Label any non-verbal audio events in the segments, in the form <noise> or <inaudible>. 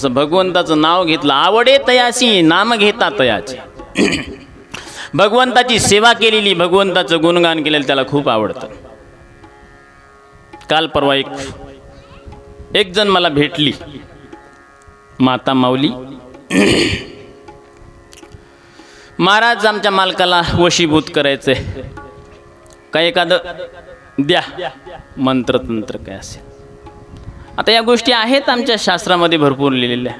तसं भगवंताचं नाव घेतलं आवडे तयासी नाम घेता तयाची. भगवंताची सेवा केलेली भगवंताचं गुणगान केलेलं त्याला खूप आवडतं. काल परवा एक एक जण मला भेटली माता माऊली. महाराज आमच्या मालकाला वशीभूत करायचंय. काय एखादं द्या मंत्र तंत्र काय असेल. आता या गोष्टी आहेत आमच्या शास्त्रामध्ये भरपूर लिहिलेल्या.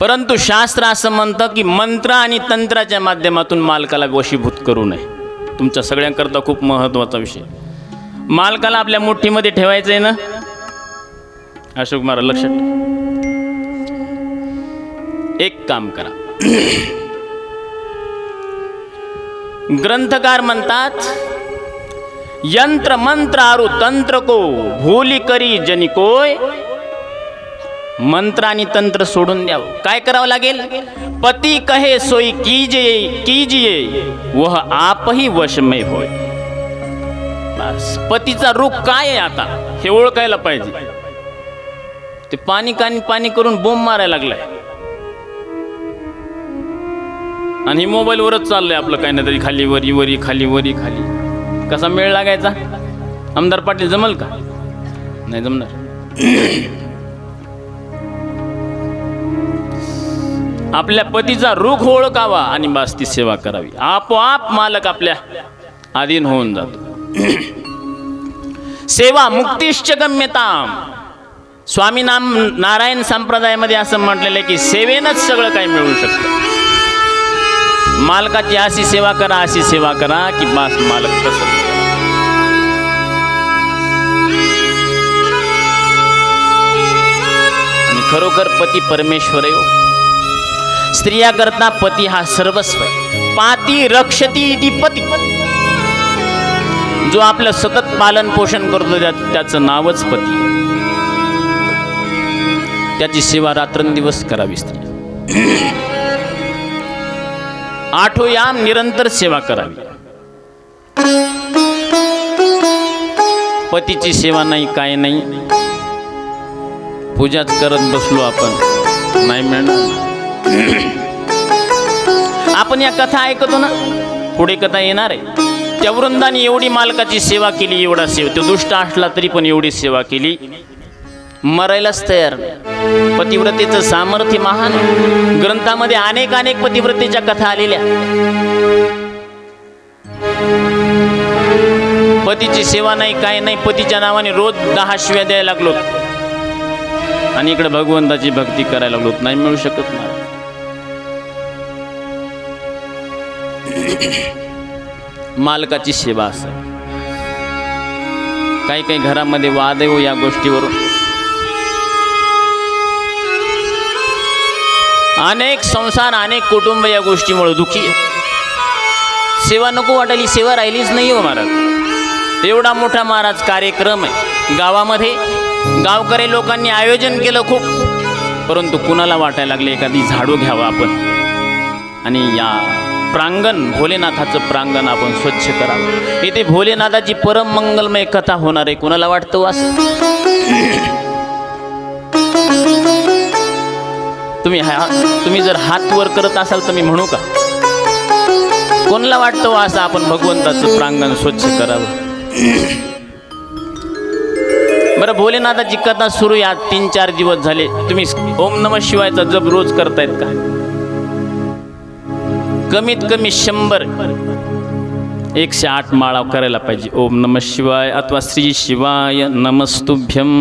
परंतु शास्त्र असं म्हणतं की मंत्र आणि तंत्राच्या माध्यमातून मालकाला वशीभूत करू नये. तुमच्या सगळ्यांकरता खूप महत्त्वाचा विषय. मालकाला आपल्या मुठ्ठीमध्ये ठेवायचं आहे ना? अशोक महाराज लक्षात एक काम करा. <clears throat> ग्रंथकार म्हणतात यंत्र मंत्र आरु तंत्र को भूली करी जनिकोय मंत्र आणि तंत्र सोडून द्यावं. काय करावं लागेल? पती कहे सोई कीजिये कीजिये वह आपही वशमय होय. बस पतीचा रूप काय आहे आता? हे ओळखायला पाहिजे. ते पाणी कानी पाणी करून बोंब मारायला लागलाय. आणि मोबाईलवरच चाललंय आपलं काही नाही तरी खाली वरी वरी खाली वरी खाली. कसा मेळ लागायचा? आमदार पाटील जमल का? नाही जमणार. आपल्या पतीचा रुख ओळखावा आणि बास ती सेवा करावी. आपोआप मालक आपल्या अधीन होऊन जातो. सेवा मुक्तिश्च गम्यताम स्वामी नाम नारायण संप्रदायामध्ये असं म्हटलेलं आहे की सेवेनच सगळं काही मिळू शकतं. मालकाची अशी सेवा करा अशी सेवा करा की बास मालक प्रसन्न खरोखर पती परमेश्वर आहे हो. स्त्रिया करता पती हा सर्वस्व आहे. पाती रक्षती इति पती. जो आपलं सतत पालन पोषण करतो त्याचं नावच पती. त्याची सेवा रात्रंदिवस करावी स्त्री. आठोयाम निरंतर सेवा करावी. पतीची सेवा नाही काय नाही. पूजाच करत बसलो आपण. नाही मिळणार आपण या कथा ऐकतो ना पुढे कथा येणार आहे. त्या वृंदाने एवढी मालकाची सेवा केली एवढा सेवा तो दुष्ट असला तरी पण एवढी सेवा केली. मरायलाच तयार पतिव्रतेचं सामर्थ्य महान ग्रंथामध्ये अनेक अनेक पतिव्रतेच्या कथा आलेल्या. पतीची सेवा नाही काय नाही पतीच्या नावाने रोज दहा शिव्या द्यायला लागलो. आणि इकडे भगवंताची भक्ती करायला लागलो नाही मिळू शकत नाही मालकाची सेवा असं काही काही घरामध्ये वाद आहे हो या गोष्टीवरून. अनेक संसार अनेक कुटुंब या गोष्टीमुळे दुखी सेवा नको वाटायली सेवा राहिलीच नाही हो महाराज. एवढा मोठा महाराज कार्यक्रम आहे. गावामध्ये गावकरी लोकांनी आयोजन केलं खूप. परंतु कुणाला वाटायला लागले एखादी झाडू घ्यावं आपण? आणि या प्रांगण भोलेनाथाचं प्रांगण आपण स्वच्छ करावं. इथे भोलेनाथाची परम मंगलमय कथा होणार आहे. कुणाला वाटतं वास? असं तुम्ही हा तुम्ही जर हात वर करत असाल तर मी म्हणू का? कोणाला वाटतं वास? असं आपण भगवंताचं प्रांगण स्वच्छ करावं. बरं भोलेनाथाची कथा सुरू या तीन चार दिवस झाले. तुम्ही ओम नम शिवायचा जप रोज करतायत का? कमीत कमी शंभर एकशे आठ माळा करायला पाहिजे. ओम नम शिवाय अथवा श्री शिवाय नमस्तुभ्यम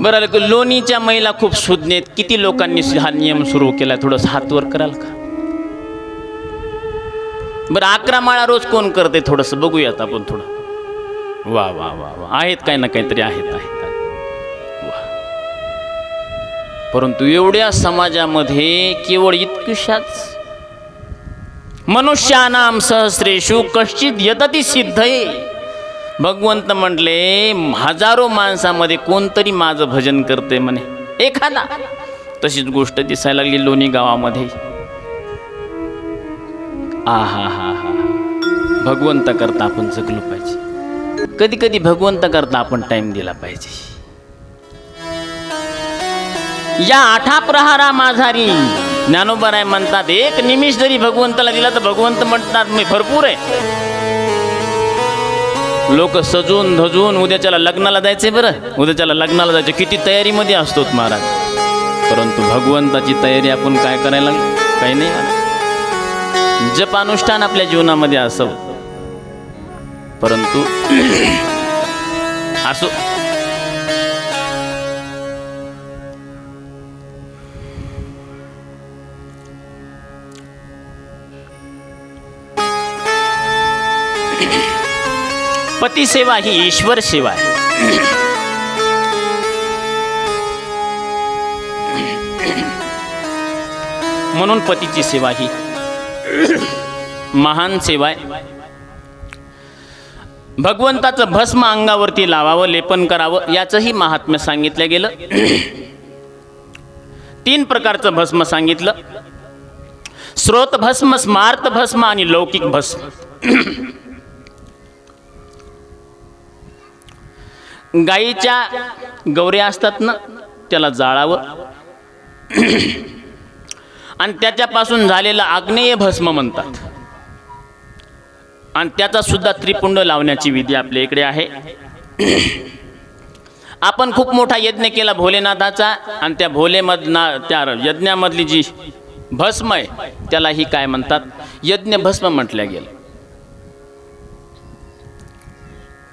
बरं आलं की लोणीच्या महिला खूप सुज्ञेत किती लोकांनी हा नियम सुरू केला थोडंसं हातवर कराल का? बरं अकरा माळा रोज कोण करते थोडंसं बघूयात आपण थोडं. वा वा वा वा. आहेत काही ना काहीतरी आहेत आहेत. वा. परंतु एवढ्या समाजामध्ये केवळ इतकशाच मनुष्यानाम सहस्रेषु कश्चित यतती आहे भगवंत म्हटले हजारो माणसामध्ये कोणतरी माझं भजन करते म्हणे. एखादा. तशीच गोष्ट दिसायला लागली लोणी गावामध्ये. आ हा हा हा भगवंता करता आपण जगलो पाहिजे. कधी कधी भगवंत करता आपण टाइम दिला पाहिजे. या आठा प्रहारा माझारी ज्ञानोबराय म्हणतात एक निमिष जरी भगवंताला दिला तर भगवंत म्हणतात मी भरपूर आहे. लोक सजून धजून उद्याच्याला लग्नाला जायचे बरं. उद्याच्याला लग्नाला जायचे किती तयारीमध्ये असतो महाराज. परंतु भगवंताची तयारी आपण काय करायला काही नाही जपानुष्ठान जप अनुष्ठान आपल्या जीवनामध्ये असावं परंतु <clears throat> असो. पती सेवा ही ईश्वर सेवा आहे. म्हणून पतीची सेवा ही महान सेवा आहे. भगवंताचं भस्म अंगावरती लावावं लेपन करावं याचंही महात्म्य सांगितलं गेलं. <clears throat> तीन प्रकारचं भस्म सांगितलं. स्रोत भस्म स्मार्त भस्म आणि लौकिक भस्म. <clears throat> गाईच्या गौऱ्या असतात ना त्याला जाळावं. <clears throat> आणि त्याच्यापासून झालेलं आग्नेय भस्म म्हणतात. आणि त्याचा सुद्धा त्रिपुंड लावण्याची विधी आपल्या इकडे आहे. आपण खूप मोठा यज्ञ केला भोलेनाथाचा आणि त्या भोलेमधना त्या यज्ञामधली जी भस्म आहे त्यालाही काय म्हणतात? यज्ञ भस्म म्हटलं गेलं.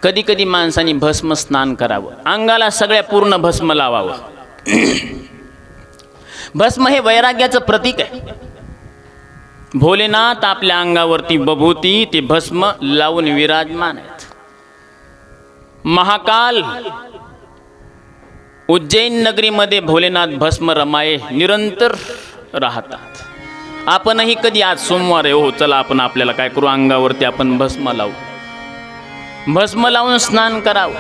कधी कधी माणसाने भस्म स्नान करावं. अंगाला सगळ्या पूर्ण भस्म लावावं. भस्म हे वैराग्याचं प्रतीक आहे. भोलेनाथ आपल्या अंगावरती बभूती ते भस्म लावून विराजमान आहेत. महाकाल उज्जैन नगरीमध्ये भोलेनाथ भस्म रमाये निरंतर राहतात. आपणही कधी आज सोमवार आहे? हो चला आपण आपल्याला काय करू? अंगावरती आपण भस्म लावू. भस्म लावून स्नान करावं.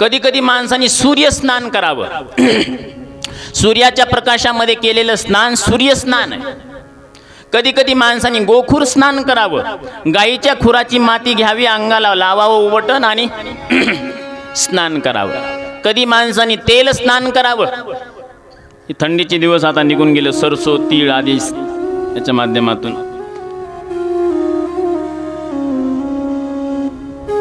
कधी कधी माणसाने सूर्य स्नान करावं. <clears throat> सूर्याच्या प्रकाशामध्ये केलेलं स्नान सूर्य स्नान आहे. कधी कधी माणसाने गोखूर स्नान करावं. गाईच्या खुराची माती घ्यावी अंगाला लावावं उवटण आणि <clears throat> स्नान करावं. कधी माणसाने तेल स्नान करावं. हे थंडीचे दिवस आता निघून गेले सरसो तीळ आदी याच्या माध्यमातून.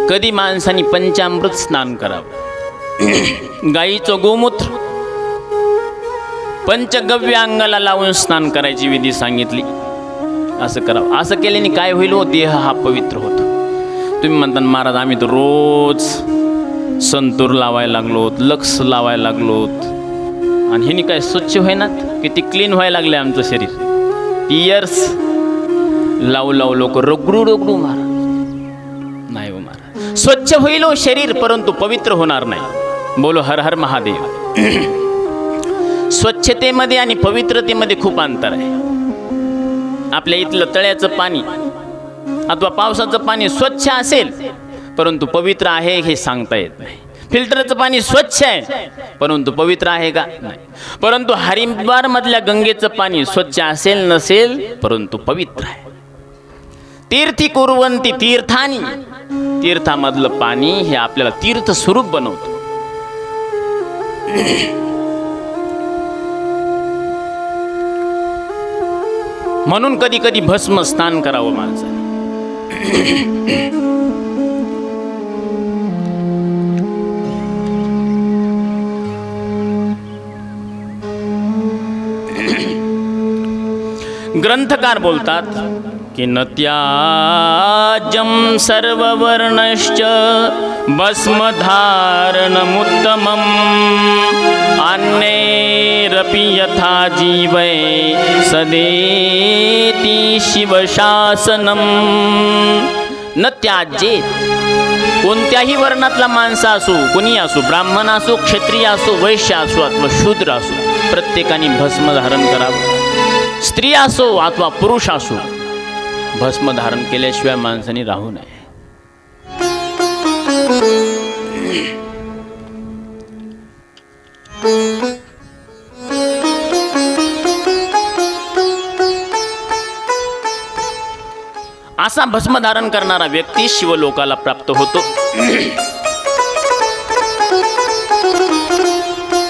कधी माणसाने पंचामृत स्नान करावं. <clears throat> गाईचं गोमूत्र. पंचगव्य अंगाला लावून स्नान करायची विधी सांगितली. असं करावं. असं केल्याने काय होईल हो? देह हा पवित्र होतो. तुम्ही म्हणता महाराज आम्ही तर रोज संतूर लावायला लागलोत लक्ष लावायला लागलोत आणि ह्यानी काय स्वच्छ होईनात किती क्लीन व्हायला लागले आमचं शरीर. इयर्स लावू लावू लोक रगडू रगडू महाराज नाही हो महाराज. स्वच्छ होईल हो शरीर परंतु पवित्र होणार नाही. बोलो हर हर महादेव. <clears throat> स्वच्छतेमध्ये आणि पवित्रतेमध्ये खूप अंतर आहे. आपल्या इथलं तळ्याचं पाणी अथवा पावसाचं पाणी स्वच्छ असेल परंतु पवित्र आहे हे सांगता येत नाही. फिल्टरचं पाणी स्वच्छ आहे परंतु पवित्र आहे का? नाही. परंतु हरिद्वारमधल्या गंगेचं पाणी स्वच्छ असेल नसेल परंतु पवित्र आहे. तीर्थी कुरवंती तीर्थानी. तीर्थामधलं पाणी हे आपल्याला तीर्थ स्वरूप बनवतं. म्हणून कधी कधी भस्म स्नान करावं माणसाने. ग्रंथकार बोलतात की न त्याजम सर्ववर्णश्च भस्मधारणमुत्तमम्। अन्यैरपि यथा जीवै सदेति शिवशासनम। न त्याजेत कोणत्याही वर्णातला माणसा असो कोणी असो ब्राह्मण असो क्षत्रिय असो वैश्य असो अथवा शूद्र असो प्रत्येकाने भस्म धारण करावं. स्त्री असो अथवा पुरुष असो भस्म धारण केल्याशिवाय माणसाने राहू नये. असा भस्म धारण करणारा व्यक्ती शिवलोकाला प्राप्त होतो.